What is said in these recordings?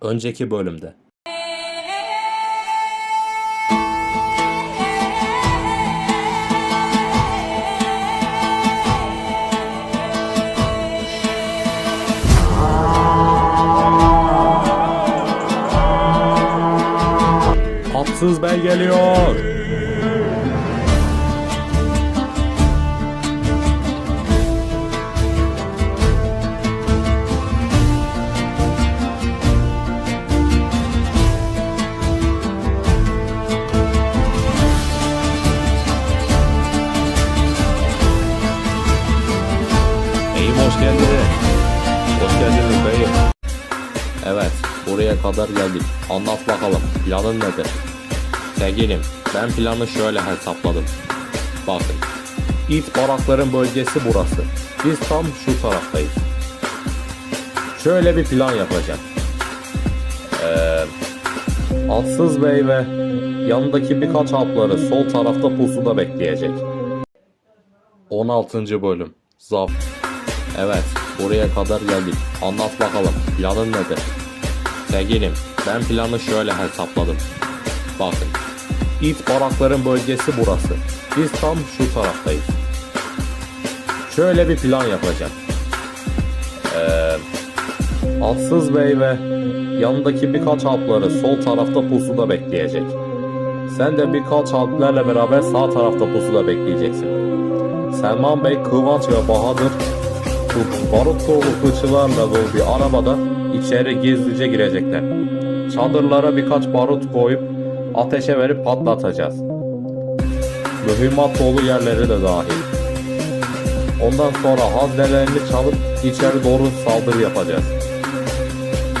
Önceki bölümde. Atsız Bey geliyor. Evet, buraya kadar geldik. Anlat bakalım, planın nedir? Sevgilim, ben planı şöyle hesapladım. Bakın, it barakların bölgesi burası. Biz tam şu taraftayız. Şöyle bir plan yapacağım. Ee, Atsız Bey ve yanındaki birkaç hapları sol tarafta pusuda bekleyecek. 16. bölüm Zaf Evet, buraya kadar geldik. Anlat bakalım, planın nedir? Sevgilim, ben planı şöyle hesapladım. Bakın, it barakların bölgesi burası. Biz tam şu taraftayız. Şöyle bir plan yapacağım. Ee, Atsız Bey ve yanındaki birkaç hapları sol tarafta pusuda bekleyecek. Sen de birkaç alplerle beraber sağ tarafta pusuda bekleyeceksin. Selman Bey, Kıvanç ve Bahadır barut dolu fıçılarla dolu bir arabada içeri gizlice girecekler. Çadırlara birkaç barut koyup ateşe verip patlatacağız. Mühimmat dolu yerleri de dahil. Ondan sonra haznelerini çalıp içeri doğru saldırı yapacağız.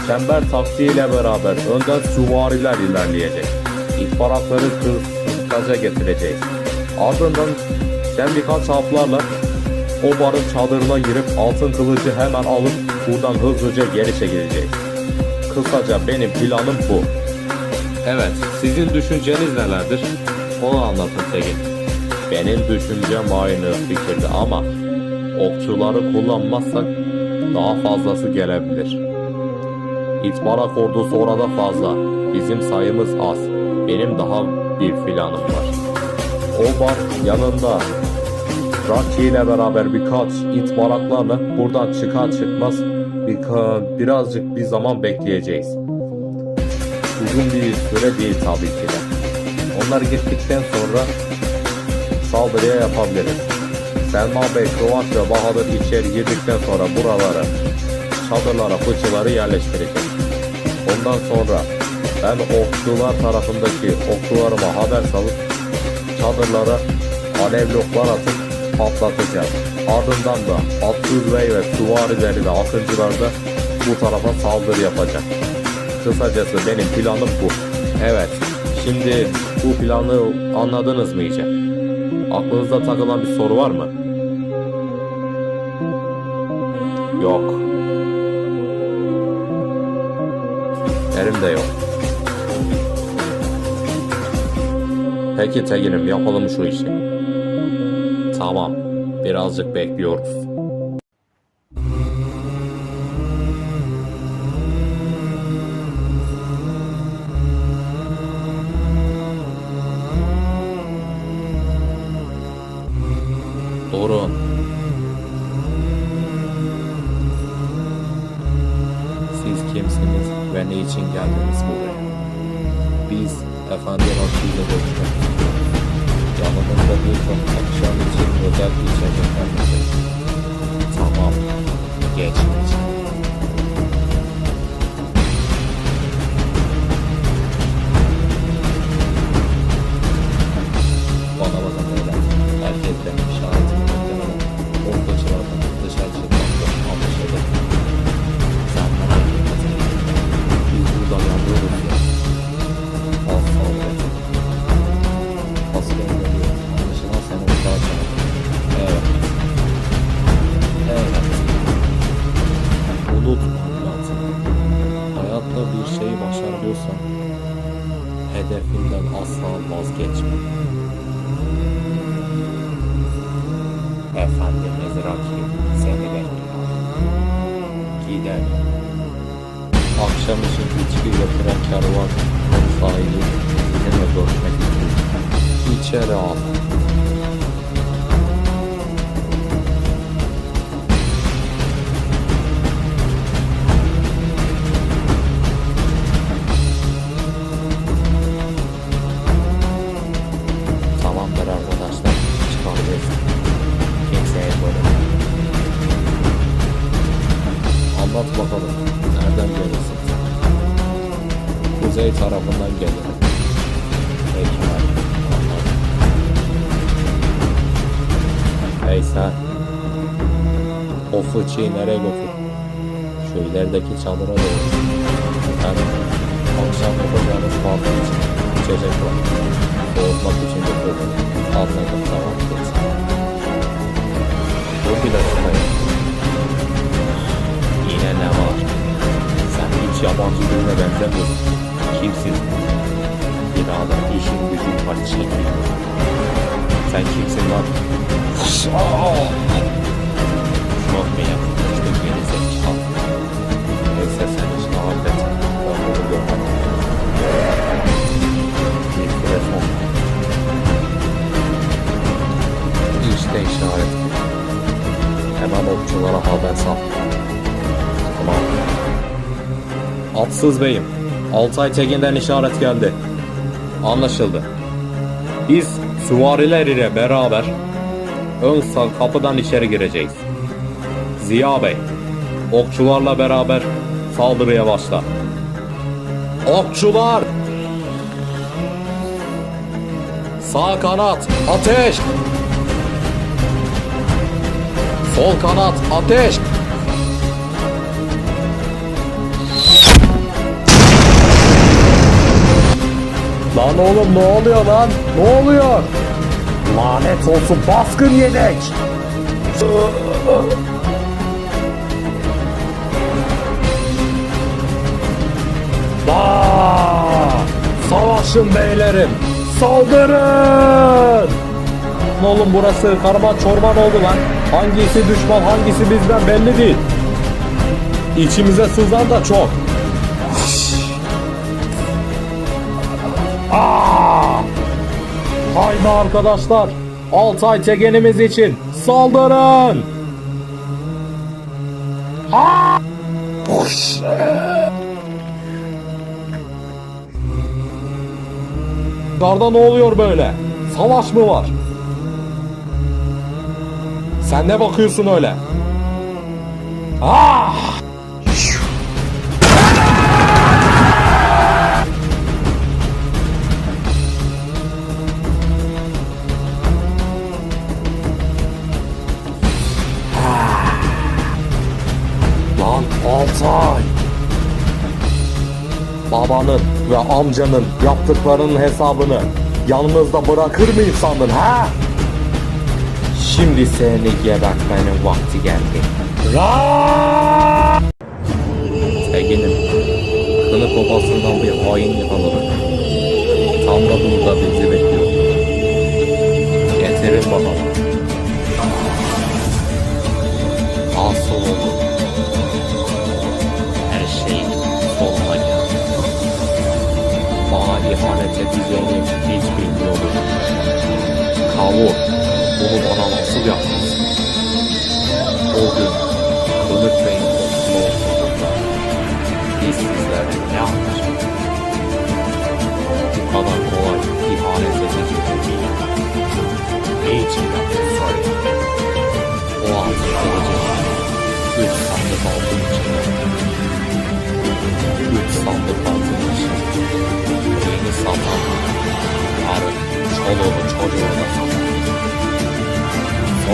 Çember taktiğiyle beraber önden süvariler ilerleyecek. İhbaratları kırkaca getireceğiz. Ardından sen birkaç haplarla o barın çadırına girip altın kılıcı hemen alıp buradan hızlıca geri çekileceğiz. Kısaca benim planım bu. Evet, sizin düşünceniz nelerdir? Onu anlatın Tegin. Benim düşüncem aynı fikirde ama okçuları kullanmazsak daha fazlası gelebilir. İtbarak ordusu orada fazla. Bizim sayımız az. Benim daha bir planım var. O bar yanında Rocky ile beraber birkaç it baraklarla buradan çıkar çıkmaz birka- birazcık bir zaman bekleyeceğiz. Uzun bir süre değil tabii ki de. Onlar gittikten sonra saldırıya yapabiliriz. Selma Bey, Kıvanç ve Bahadır içeri girdikten sonra buralara, çadırlara, fıçıları yerleştirecek. Ondan sonra ben okçular tarafındaki okçularıma haber salıp çadırlara alevli oklar atıp patlatacağız. Ardından da Atsız Bey ve süvarileri ve akıncılar da bu tarafa saldırı yapacak. Kısacası benim planım bu. Evet, şimdi bu planı anladınız mı iyice? Aklınızda takılan bir soru var mı? Yok. Benim de yok. Peki Tegin'im yapalım şu işi. Tamam. Birazcık bekliyoruz. Durun. Siz kimsiniz ve ne için geldiniz buraya? Biz Efendi Rakı ile istiyoruz. Yanımızda birçok akşam için özel içecekler var. Tamam, geç geç. Bana bakın beyler, herkes de hedefinden asla vazgeçme. Efendimiz Rakip seni bekliyor. Gidelim. Akşam için içki getiren kervan sahibi sizinle görüşmek istiyor. İçeri al. Peki abi. Anladım. Hey sen. O fıçıyı nereye götür? Şu ilerideki çadıra doğru. Yani akşam yapacağımız parti için içecek var. Soğutmak için götürdüm. Anladım tamam. Dur bir dakika ya. Yine ne var? Sen hiç yabancı birine benzemiyorsun. Kimsin? Birader işin gücün var çekiyor. Sen kimsin lan? Mu yaklaştık beni zekalı? Neyse sen işte hallet. Ben bunu görmem. Mikrofon. İşte işaret. Hemen okçulara haber sal. Tamam. Atsız Bey'im. Altay Tekin'den işaret geldi. Anlaşıldı. Biz süvariler ile beraber ön sağ kapıdan içeri gireceğiz. Ziya Bey, okçularla beraber saldırıya başla. Okçular! Sağ kanat, ateş! Sol kanat, ateş! Lan oğlum ne oluyor lan? Ne oluyor? Lanet olsun baskın yedik. Aa, savaşın beylerim. Saldırın. Oğlum burası karman çorman oldu lan. Hangisi düşman hangisi bizden belli değil. İçimize sızan da çok. Aa! Haydi arkadaşlar. Altay tegenimiz için saldırın. Aa! Hoş. Darda ne oluyor böyle? Savaş mı var? Sen ne bakıyorsun öyle? Ah! Altay! Babanın ve amcanın yaptıklarının hesabını yanınızda bırakır mıyım sandın ha? Şimdi seni gebertmenin vakti geldi. Ra! Tegin'im, kılık obasından bir hain yakalanır. Tam da burada bizi bekliyor. Getirin bakalım. Asıl olur. Bana ihanet edeceğini hiç bilmiyordum. Kavur, bunu bana nasıl yaptın? O gün Kılıç Bey'in korkusunu ortalıkta.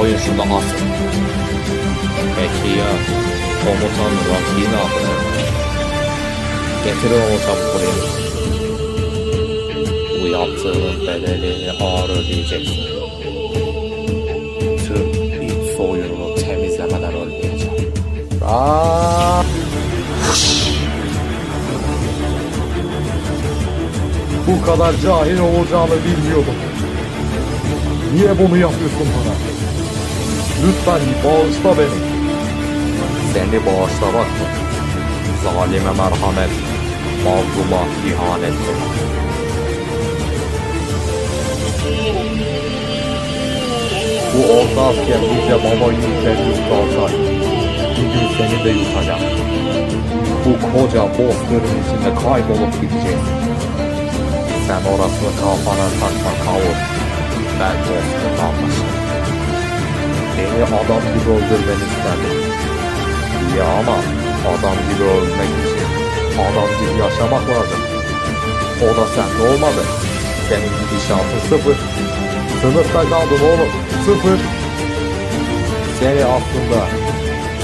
Soyun şunu asın. Peki ya komutan Rocky ne yapacak? Getirin onu çabuk buraya. Bu yaptığının bedelini ağır ödeyeceksin. Tüm iç soyunu temizlemeden ölmeyeceğim. Aa! Bu kadar cahil olacağını bilmiyordum. Niye bunu yapıyorsun bana? Lütfen bağışla beni. Seni bağışlamak mı? Zalime merhamet, mazluma ihanettir. Bu orta asker nice baba yüzleri yuttu Bugün seni de yutacak. Bu koca bozkırın içinde kaybolup gideceksin. Sen orasını kafana takma kavur. Ben anlaşırım. Beni adam gibi öldürmeni isterdim. İyi ama adam gibi ölmek için adam gibi yaşamak lazım. O da sende olmadı. Senin gidişatın sıfır. Sınıfta kaldın oğlum. Sıfır. Seni aslında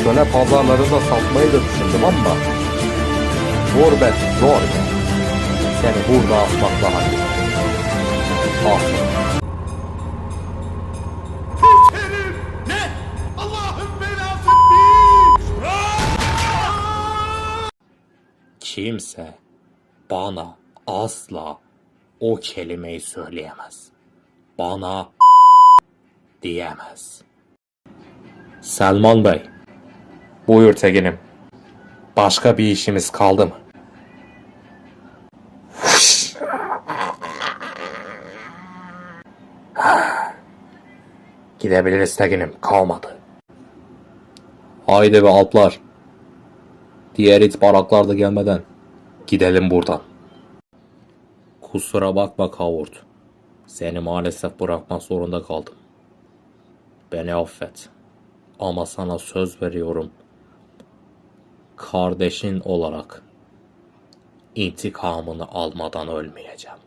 köle pazarlarında satmayı da düşündüm ama gurbet zor. Seni burada asmak daha iyi. Ah. Kimse bana asla o kelimeyi söyleyemez. Bana diyemez. Selman Bey, buyur Tegin'im. Başka bir işimiz kaldı mı? Gidebiliriz Tegin'im, kalmadı. Haydi be alplar. Diğer it baraklar da gelmeden gidelim buradan. Kusura bakma Kavurt. Seni maalesef bırakmak zorunda kaldım. Beni affet. Ama sana söz veriyorum. Kardeşin olarak intikamını almadan ölmeyeceğim.